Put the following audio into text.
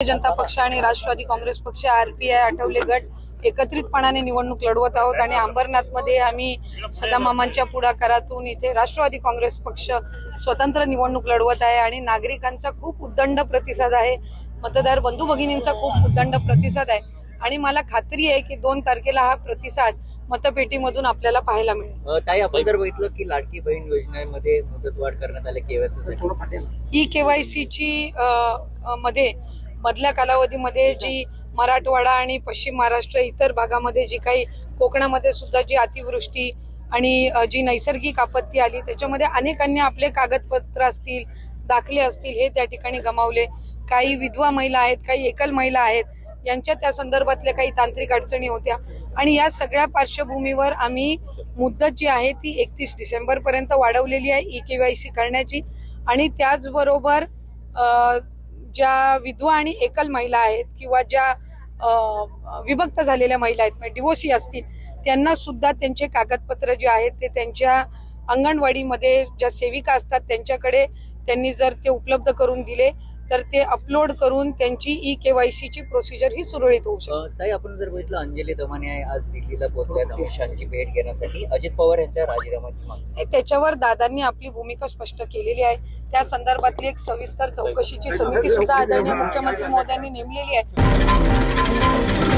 जनता पक्ष आणि राष्ट्रवादी काँग्रेस पक्ष आरपीआय आठवले गट एकत्रितपणाने निवडणूक लढवत आहोत आणि अंबरनाथमध्ये आम्ही सदामामांच्या पुढाकारातून इथे राष्ट्रवादी काँग्रेस पक्ष स्वतंत्र निवडणूक लढवत आहे आणि नागरिकांचा खूप उद्दंड प्रतिसाद आहे. मतदार बंधू भगिनींचा खूप उद्दंड प्रतिसाद आहे. आणि मला खात्री आहे की दोन तारखेला हा प्रतिसाद मतपेटीमधून आपल्याला पाहायला मिळेल. ताई आपण जर बघितलं की लाडकी बहीण योजनेमध्ये मुदतवाढ करण्यात आली केवायसी ई केवायसीची मध्ये मधल्या कालावधीमध्ये जी मराठवाडा आणि पश्चिम महाराष्ट्र इतर भागामध्ये जी काही कोकणामध्ये सुद्धा जी अतिवृष्टी आणि जी नैसर्गिक आपत्ती आली त्याच्यामध्ये अनेकांनी आपले कागदपत्र असतील दाखले असतील हे त्या ठिकाणी गमावले. काही विधवा महिला आहेत काही एकल महिला आहेत यांच्या त्या संदर्भातल्या काही तांत्रिक अडचणी होत्या. आणि या सगळ्या पार्श्वभूमीवर आम्ही मुदत जी आहे ती एकतीस डिसेंबर पर्यंत वाढवलेली आहे ई केवायसी करण्याची. आणि त्याचबरोबर ज्या विधवा आणि एकल महिला आहेत किंवा ज्या विभक्त झालेल्या महिला आहेत म्हणजे डिवोसी असतील त्यांना सुद्धा त्यांचे कागदपत्र जे आहेत ते त्यांच्या अंगणवाडीमध्ये ज्या सेविका असतात त्यांच्याकडे त्यांनी जर ते उपलब्ध करून दिले तर ते अपलोड करून त्यांची ई केवायसीची प्रोसिजर ही सुरळीत होऊ शकते. ताई आपण जर बघितलं अंजली दमाने आहे आज दिल्लीला पोहोचल्यात अमित शहाची भेट घेण्यासाठी. अजित पवार यांच्या राजीनाम्याची मागणी. त्याच्यावर दादांनी आपली भूमिका स्पष्ट केलेली आहे. त्या संदर्भातली एक सविस्तर चौकशीची समिती सुद्धा आदरणीय मुख्यमंत्री महोदयांनी नेमलेली आहे.